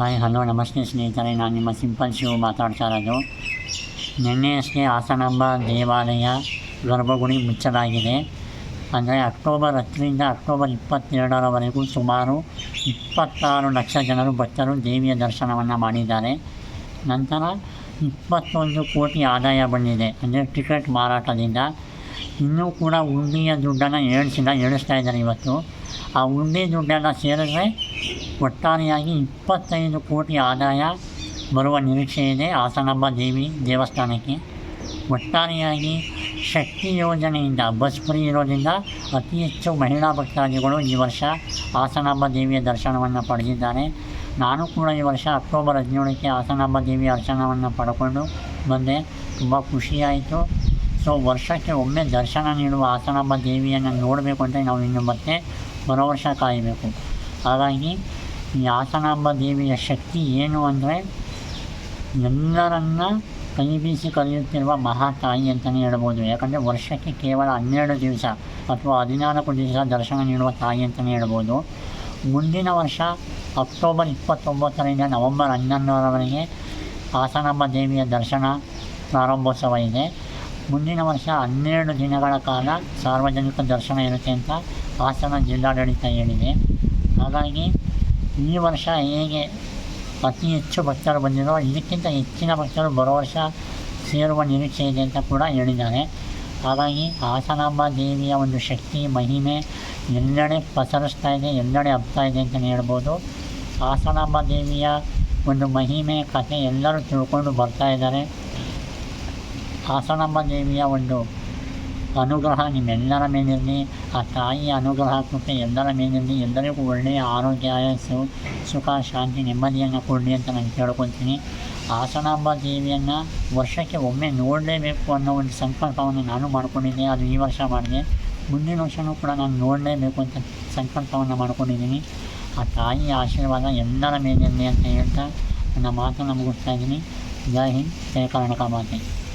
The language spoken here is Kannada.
ಹಾಯ್, ಹಲೋ, ನಮಸ್ತೆ ಸ್ನೇಹಿತರೆ, ನಾನು ನಿಮ್ಮ ಸಿಂಪಲ್ ಶಿವ ಮಾತಾಡ್ತಾ ಇರೋದು ನಿನ್ನೆಯಷ್ಟೇ ಹಾಸನಾಂಬ ದೇವಾಲಯ ಗರ್ಭಗುಡಿ ಮುಚ್ಚಲಾಗಿದೆ. ಅಂದರೆ ಅಕ್ಟೋಬರ್ ಹತ್ತರಿಂದ ಅಕ್ಟೋಬರ್ ಇಪ್ಪತ್ತೆರಡರವರೆಗೂ ಸುಮಾರು ಇಪ್ಪತ್ತಾರು ಲಕ್ಷ ಜನರು ಭಕ್ತರು ದೇವಿಯ ದರ್ಶನವನ್ನು ಮಾಡಿದ್ದಾರೆ. ನಂತರ ಇಪ್ಪತ್ತೊಂದು ಕೋಟಿ ಆದಾಯ ಬಂದಿದೆ. ಅಂದರೆ ಟಿಕೆಟ್ ಮಾರಾಟದಿಂದ. ಇನ್ನೂ ಕೂಡ ಉಂಡಿಯ ದುಡ್ಡನ್ನು ಏಳಿಸಿಲ್ಲ ಏಳಿಸ್ತಾ ಇದ್ದಾರೆ ಇವತ್ತು. ಆ ಉಂಡಿ ದುಡ್ಡೆಲ್ಲ ಸೇರಿದ್ರೆ ಒಟ್ಟಾರೆಯಾಗಿ ಇಪ್ಪತ್ತೈದು ಕೋಟಿ ಆದಾಯ ಬರುವ ನಿರೀಕ್ಷೆ ಇದೆ ಹಾಸನಾಂಬ ದೇವಿ ದೇವಸ್ಥಾನಕ್ಕೆ. ಒಟ್ಟಾರೆಯಾಗಿ ಶಕ್ತಿ ಯೋಜನೆಯಿಂದ, ಬಸ್ ಫ್ರೀ ಇರೋದ್ರಿಂದ ಅತಿ ಹೆಚ್ಚು ಮಹಿಳಾ ಭಕ್ತಾದಿಗಳು ಈ ವರ್ಷ ಹಾಸನಾಂಬ ದೇವಿಯ ದರ್ಶನವನ್ನು ಪಡೆದಿದ್ದಾರೆ. ನಾನು ಕೂಡ ಈ ವರ್ಷ ಅಕ್ಟೋಬರ್ ಹದಿನೇಳಕ್ಕೆ ಹಾಸನಾಂಬ ದೇವಿಯ ದರ್ಶನವನ್ನು ಪಡ್ಕೊಂಡು ಬಂದೆ. ತುಂಬ ಖುಷಿಯಾಯಿತು. ಸೊ, ವರ್ಷಕ್ಕೆ ಒಮ್ಮೆ ದರ್ಶನ ನೀಡುವ ಹಾಸನಾಂಬ ದೇವಿಯನ್ನು ನೋಡಬೇಕು ಅಂತ ನಾವು ಇನ್ನು ಮತ್ತೆ ಬರೋ ವರ್ಷ ಕಾಯಬೇಕು. ಹಾಗಾಗಿ ಈ ಹಾಸನಾಂಬ ದೇವಿಯ ಶಕ್ತಿ ಏನು ಅಂದರೆ ಎಲ್ಲರನ್ನ ಕೈ ಬೀಸಿ ಮಹಾ ತಾಯಿ ಅಂತಲೇ ಹೇಳ್ಬೋದು. ಯಾಕಂದರೆ ವರ್ಷಕ್ಕೆ ಕೇವಲ ಹನ್ನೆರಡು ದಿವಸ ಅಥವಾ ಹದಿನಾಲ್ಕು ದಿವಸ ದರ್ಶನ ನೀಡುವ ತಾಯಿ ಅಂತಲೇ ಹೇಳ್ಬೋದು. ಮುಂದಿನ ವರ್ಷ ಅಕ್ಟೋಬರ್ ಇಪ್ಪತ್ತೊಂಬತ್ತರಿಂದ ನವಂಬರ್ ಹನ್ನೊಂದರವರೆಗೆ ಹಾಸನಾಂಬ ದೇವಿಯ ದರ್ಶನ ಪ್ರಾರಂಭೋತ್ಸವ ಇದೆ. ಮುಂದಿನ ವರ್ಷ ಹನ್ನೆರಡು ದಿನಗಳ ಕಾಲ ಸಾರ್ವಜನಿಕ ದರ್ಶನ ಇರುತ್ತೆ ಅಂತ ಹಾಸನ ಜಿಲ್ಲಾಡಳಿತ ಹೇಳಿದೆ. ಹಾಗಾಗಿ ಈ ವರ್ಷ ಹೇಗೆ ಅತಿ ಹೆಚ್ಚು ಭಕ್ತರು ಬಂದಿರೋ ಇದಕ್ಕಿಂತ ಹೆಚ್ಚಿನ ಭಕ್ತರು ಬರೋ ವರ್ಷ ಸೇರುವ ನಿರೀಕ್ಷೆ ಇದೆ ಅಂತ ಕೂಡ ಹೇಳಿದ್ದಾರೆ ಹಾಗಾಗಿ ಹಾಸನಾಂಬ ದೇವಿಯ ಒಂದು ಶಕ್ತಿ ಮಹಿಮೆ ಎಲ್ಲೆಡೆ ಪಸರಿಸ್ತಾ ಇದೆ ಎಲ್ಲೆಡೆ ಹಬ್ತಾ ಇದೆ ಅಂತಲೇ ಹೇಳ್ಬೋದು ಹಾಸನಾಂಬ ದೇವಿಯ ಒಂದು ಮಹಿಮೆ ಕಥೆ ಎಲ್ಲರೂ ತಿಳ್ಕೊಂಡು ಬರ್ತಾ ಇದ್ದಾರೆ ಹಾಸನಾಂಬ ದೇವಿಯ ಒಂದು ಅನುಗ್ರಹ ನಿಮ್ಮೆಲ್ಲರ ಮೇಲಿರಲಿ ಆ ತಾಯಿಯ ಅನುಗ್ರಹ ಕೃಪೆ ಎಲ್ಲರ ಮೇಲಿರಲಿ ಎಲ್ಲರಿಗೂ ಒಳ್ಳೆಯ ಆರೋಗ್ಯ ಆಯಸ್ಸು ಸುಖ, ಶಾಂತಿ, ನೆಮ್ಮದಿಯನ್ನು ಕೊಡಲಿ ಅಂತ ನಾನು ಕೇಳ್ಕೊತೀನಿ ಹಾಸನಾಂಬ ದೇವಿಯನ್ನು ವರ್ಷಕ್ಕೆ ಒಮ್ಮೆ ನೋಡಲೇಬೇಕು ಅನ್ನೋ ಒಂದು ಸಂಕಲ್ಪವನ್ನು ನಾನು ಮಾಡ್ಕೊಂಡಿದ್ದೆ. ಅದು ಈ ವರ್ಷ ಮಾಡಿದೆ. ಮುಂದಿನ ವರ್ಷವೂ ಕೂಡ ನಾನು ನೋಡಲೇಬೇಕು ಅಂತ ಸಂಕಲ್ಪವನ್ನು ಮಾಡ್ಕೊಂಡಿದ್ದೀನಿ. ಆ ತಾಯಿಯ ಆಶೀರ್ವಾದ ಎಲ್ಲರ ಮೇಲಿರಲಿ ಅಂತ ಹೇಳ್ತಾ ನನ್ನ ಮಾತನ್ನು ಮುಗಿಸ್ತಾ ಇದ್ದೀನಿ. ಜೈ ಹಿಂದ್ ಜಯ ಕರ್ನಾಟಕ ಮಾತೆ.